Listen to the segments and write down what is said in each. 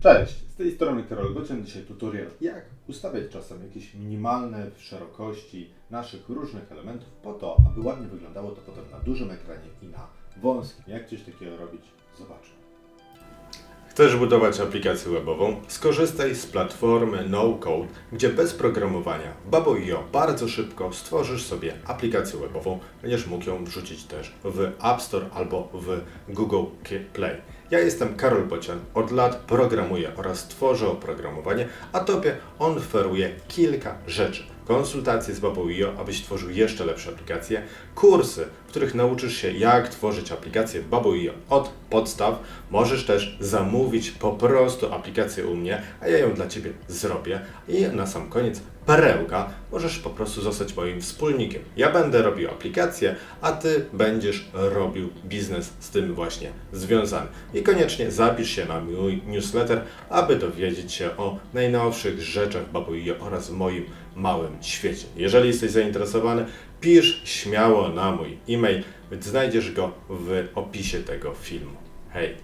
Cześć, z tej strony Karol Bocian. Dzisiaj tutorial, jak ustawiać czasem jakieś minimalne szerokości naszych różnych elementów po to, aby ładnie wyglądało to potem na dużym ekranie i na wąskim. Jak coś takiego robić, zobaczmy. Chcesz budować aplikację webową? Skorzystaj z platformy No Code, gdzie bez programowania w Babo.io bardzo szybko stworzysz sobie aplikację webową. Będziesz mógł ją wrzucić też w App Store albo w Google Play. Ja jestem Karol Bocian, od lat programuję oraz tworzę oprogramowanie, a Tobie on oferuje kilka rzeczy. Konsultacje z Babo.io, abyś tworzył jeszcze lepsze aplikacje, kursy, w których nauczysz się jak tworzyć aplikacje w Babo.io od podstaw. Możesz też zamówić po prostu aplikację u mnie, a ja ją dla Ciebie zrobię. I na sam koniec perełka, możesz po prostu zostać moim wspólnikiem. Ja będę robił aplikacje, a Ty będziesz robił biznes z tym właśnie związany. I koniecznie zapisz się na mój newsletter, aby dowiedzieć się o najnowszych rzeczach Babo.io oraz moim małym świecie. Jeżeli jesteś zainteresowany, pisz śmiało na mój e-mail, znajdziesz go w opisie tego filmu. Hej!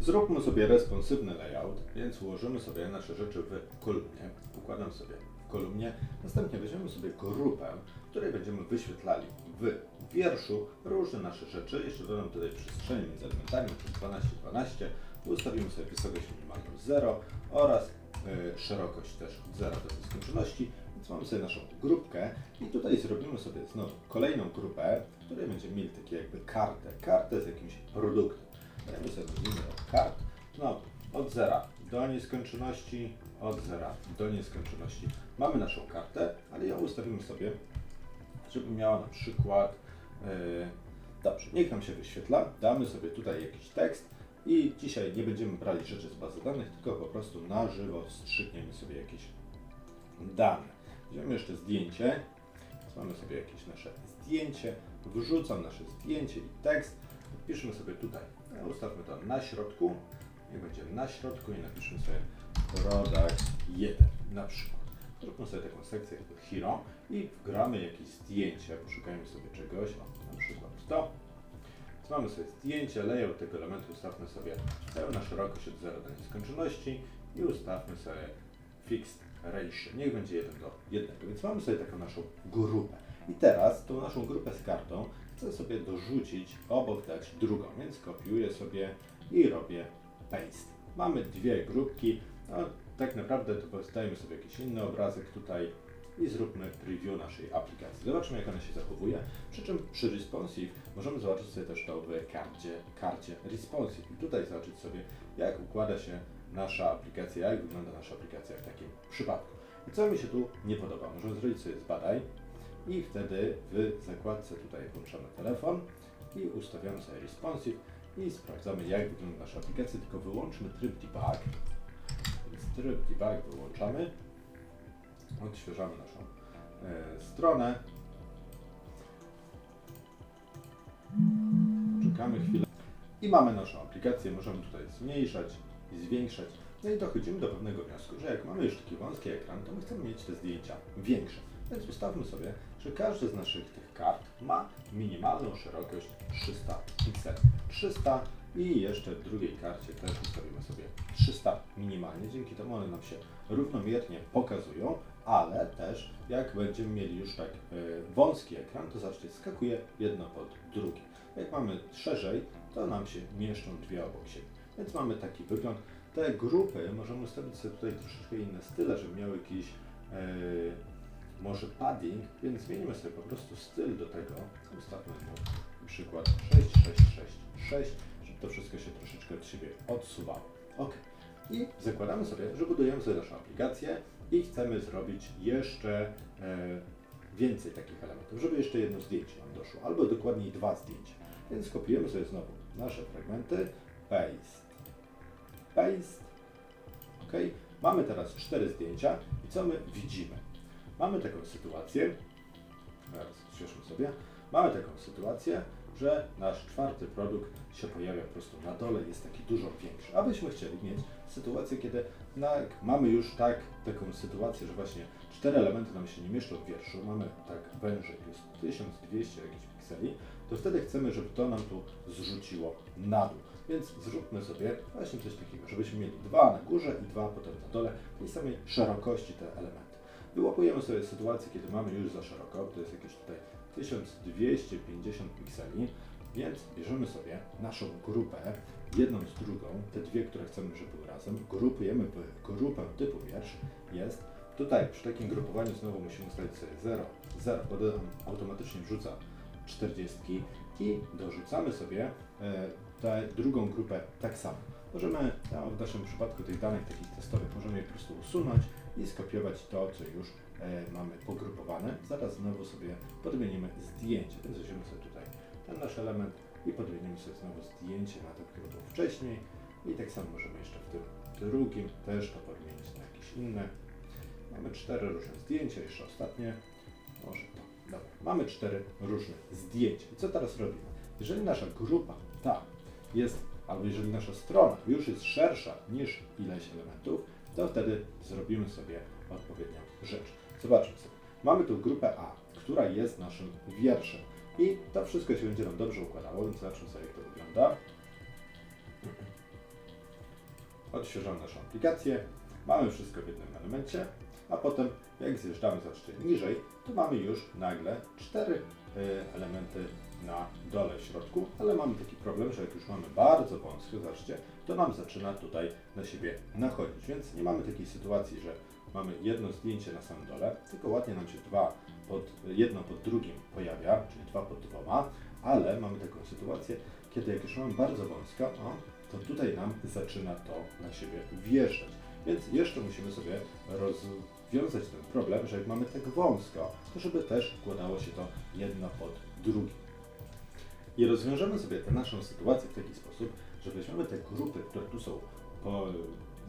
Zróbmy sobie responsywny layout, więc ułożymy sobie nasze rzeczy w kolumnie. Układam sobie w kolumnie. Następnie weźmiemy sobie grupę, w której będziemy wyświetlali w wierszu różne nasze rzeczy. Jeszcze dodam tutaj przestrzeni między elementami przez 12, 12. Ustawimy sobie wysokość minimalną 0 oraz szerokość też od 0 do nieskończoności. Więc mamy sobie naszą grupkę i tutaj zrobimy sobie znowu kolejną grupę, w której będziemy mieli takie jakby kartę. Kartę z jakimś produktem. Dajemy sobie od kart. No, od zera do nieskończoności, od zera do nieskończoności. Mamy naszą kartę, ale ją ustawimy sobie, żeby miała na przykład, yy, dobrze, niech nam się wyświetla, damy sobie tutaj jakiś tekst i dzisiaj nie będziemy brali rzeczy z bazy danych, tylko po prostu na żywo wstrzykniemy sobie jakieś dane. Weźmiemy jeszcze zdjęcie, mamy sobie jakieś nasze zdjęcie, wrzucam nasze zdjęcie i tekst, Piszemy sobie tutaj, ustawmy to na środku, niech będzie na środku i napiszmy sobie product 1 na przykład. Zróbmy sobie taką sekcję hero i wgramy jakieś zdjęcie, poszukajmy sobie czegoś, o, na przykład to. Mamy sobie zdjęcie, layout tego elementu ustawmy sobie pełna szerokość od 0 do nieskończoności i ustawmy sobie fixed ratio, niech będzie 1 do 1. Więc mamy sobie taką naszą grupę. I teraz tą naszą grupę z kartą chcę sobie dorzucić, obok dać drugą, więc kopiuję sobie i robię paste. Mamy dwie grupki, no, tak naprawdę to dajmy sobie jakiś inny obrazek tutaj i zróbmy preview naszej aplikacji. Zobaczmy jak ona się zachowuje, przy czym przy responsive możemy zobaczyć sobie też to w karcie, karcie responsive i tutaj zobaczyć sobie jak układa się nasza aplikacja, jak wygląda nasza aplikacja w takim przypadku. I co mi się tu nie podoba? Możemy zrobić sobie zbadaj, i wtedy w zakładce tutaj włączamy telefon i ustawiamy sobie responsive i sprawdzamy jak wygląda nasza aplikacja, tylko wyłączmy tryb debug. Więc tryb debug wyłączamy, odświeżamy naszą e, stronę. Czekamy chwilę i mamy naszą aplikację, możemy tutaj zmniejszać i zwiększać. No i dochodzimy do pewnego wniosku, że jak mamy już taki wąski ekran, to my chcemy mieć te zdjęcia większe. Więc ustawmy sobie, że każdy z naszych tych kart ma minimalną szerokość 300 pikseli. 300 i jeszcze w drugiej karcie też ustawimy sobie 300 minimalnie. Dzięki temu one nam się równomiernie pokazują, ale też jak będziemy mieli już tak y, wąski ekran, to zobaczcie, skakuje jedno pod drugie. Jak mamy szerzej, to nam się mieszczą dwie obok siebie. Więc mamy taki wygląd. Te grupy możemy ustawić sobie tutaj troszeczkę inne style, żeby miały jakiś yy, może padding, więc zmienimy sobie po prostu styl do tego. Ustawmy mu przykład 6666, żeby to wszystko się troszeczkę od siebie odsuwało. Ok. I zakładamy sobie, że budujemy sobie naszą aplikację i chcemy zrobić jeszcze e, więcej takich elementów, żeby jeszcze jedno zdjęcie nam doszło, albo dokładniej dwa zdjęcia. Więc kopiujemy sobie znowu nasze fragmenty, paste, paste, ok. Mamy teraz cztery zdjęcia i co my widzimy? Mamy taką sytuację, teraz świeżmy sobie, mamy taką sytuację, że nasz czwarty produkt się pojawia po prostu na dole, jest taki dużo większy. Abyśmy chcieli mieć sytuację, kiedy mamy już tak taką sytuację, że właśnie cztery elementy nam się nie mieszczą w wierszu, mamy tak wężyk, jest 1200 jakichś pikseli, to wtedy chcemy, żeby to nam tu zrzuciło na dół. Więc zróbmy sobie właśnie coś takiego, żebyśmy mieli dwa na górze i dwa potem na dole tej samej szerokości te elementy. Wyłapujemy sobie sytuację, kiedy mamy już za szeroko, to jest jakieś tutaj 1250 pikseli, więc bierzemy sobie naszą grupę, jedną z drugą, te dwie, które chcemy, żeby były razem, grupujemy grupę typu wiersz, jest tutaj przy takim grupowaniu znowu musimy ustalić sobie 0, 0, bo automatycznie wrzuca 40 i dorzucamy sobie e, tę drugą grupę tak samo. Możemy, no, w naszym przypadku tych danych takich testowych, możemy je po prostu usunąć i skopiować to, co już mamy pogrupowane. Zaraz znowu sobie podmienimy zdjęcie, więc weźmiemy sobie tutaj ten nasz element i podmienimy sobie znowu zdjęcie na to, które było wcześniej i tak samo możemy jeszcze w tym drugim też to podmienić na jakieś inne. Mamy cztery różne zdjęcia, jeszcze ostatnie. Może to. Dobra. Mamy cztery różne zdjęcia. I co teraz robimy? Jeżeli nasza grupa ta jest, albo jeżeli nasza strona już jest szersza niż ileś elementów, to wtedy zrobimy sobie odpowiednią rzecz. Zobaczmy sobie. Mamy tu grupę A, która jest naszym wierszem. I to wszystko się będzie nam dobrze układało, więc zobaczmy sobie, jak to wygląda. Odświeżamy naszą aplikację. Mamy wszystko w jednym elemencie, a potem jak zjeżdżamy zobaczcie niżej, to mamy już nagle cztery y, elementy na dole w środku, ale mamy taki problem, że jak już mamy bardzo wąsko, zobaczcie, to nam zaczyna tutaj na siebie nachodzić, więc nie mamy takiej sytuacji, że mamy jedno zdjęcie na samym dole, tylko ładnie nam się dwa pod, jedno pod drugim pojawia, czyli dwa pod dwoma, ale mamy taką sytuację, kiedy jak już mamy bardzo wąsko, to tutaj nam zaczyna to na siebie wjeżdżać. Więc jeszcze musimy sobie rozwiązać ten problem, że jak mamy tak wąsko, to żeby też układało się to jedno pod drugim. I rozwiążemy sobie tę naszą sytuację w taki sposób, że weźmiemy te grupy, które tu są po,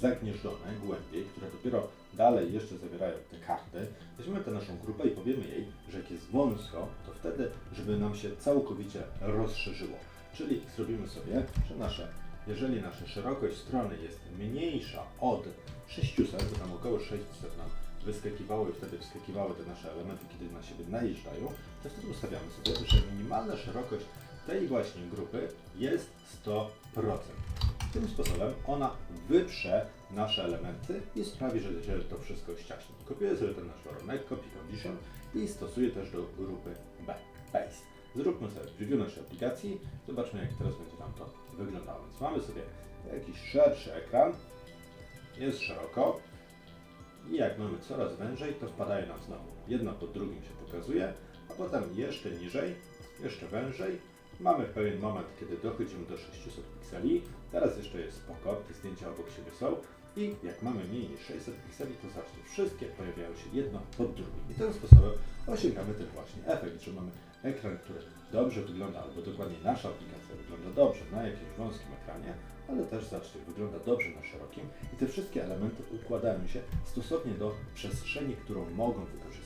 zagnieżdżone głębiej, które dopiero dalej jeszcze zawierają te karty, weźmiemy tę naszą grupę i powiemy jej, że jak jest wąsko, to wtedy, żeby nam się całkowicie rozszerzyło. Czyli zrobimy sobie, że nasze, jeżeli nasza szerokość strony jest mniejsza od 600, bo tam około 600 nam wyskakiwały, wtedy wskakiwały te nasze elementy, kiedy na siebie najeżdżają, to wtedy ustawiamy sobie, że minimalna szerokość tej właśnie grupy jest 100%. Tym sposobem ona wyprze nasze elementy i sprawi, że to wszystko ściaśnie. Kopiuję sobie ten nasz warunek, copy condition i stosuję też do grupy B, paste. Zróbmy sobie preview naszej aplikacji, zobaczmy jak teraz będzie nam to wyglądało. Więc mamy sobie jakiś szerszy ekran, jest szeroko i jak mamy coraz wężej, to wpadaje nam znowu. Jedno pod drugim się pokazuje, a potem jeszcze niżej, jeszcze wężej. Mamy pewien moment, kiedy dochodzimy do 600 pikseli. Teraz jeszcze jest spoko, te zdjęcia obok siebie są. I jak mamy mniej niż 600 pikseli, to zobaczcie, wszystkie pojawiają się jedno pod drugim. I tym sposobem osiągamy ten właśnie efekt, że mamy ekran, który dobrze wygląda, albo dokładnie nasza aplikacja wygląda dobrze na jakimś wąskim ekranie, ale też zobaczcie, wygląda dobrze na szerokim i te wszystkie elementy układają się stosownie do przestrzeni, którą mogą wykorzystać.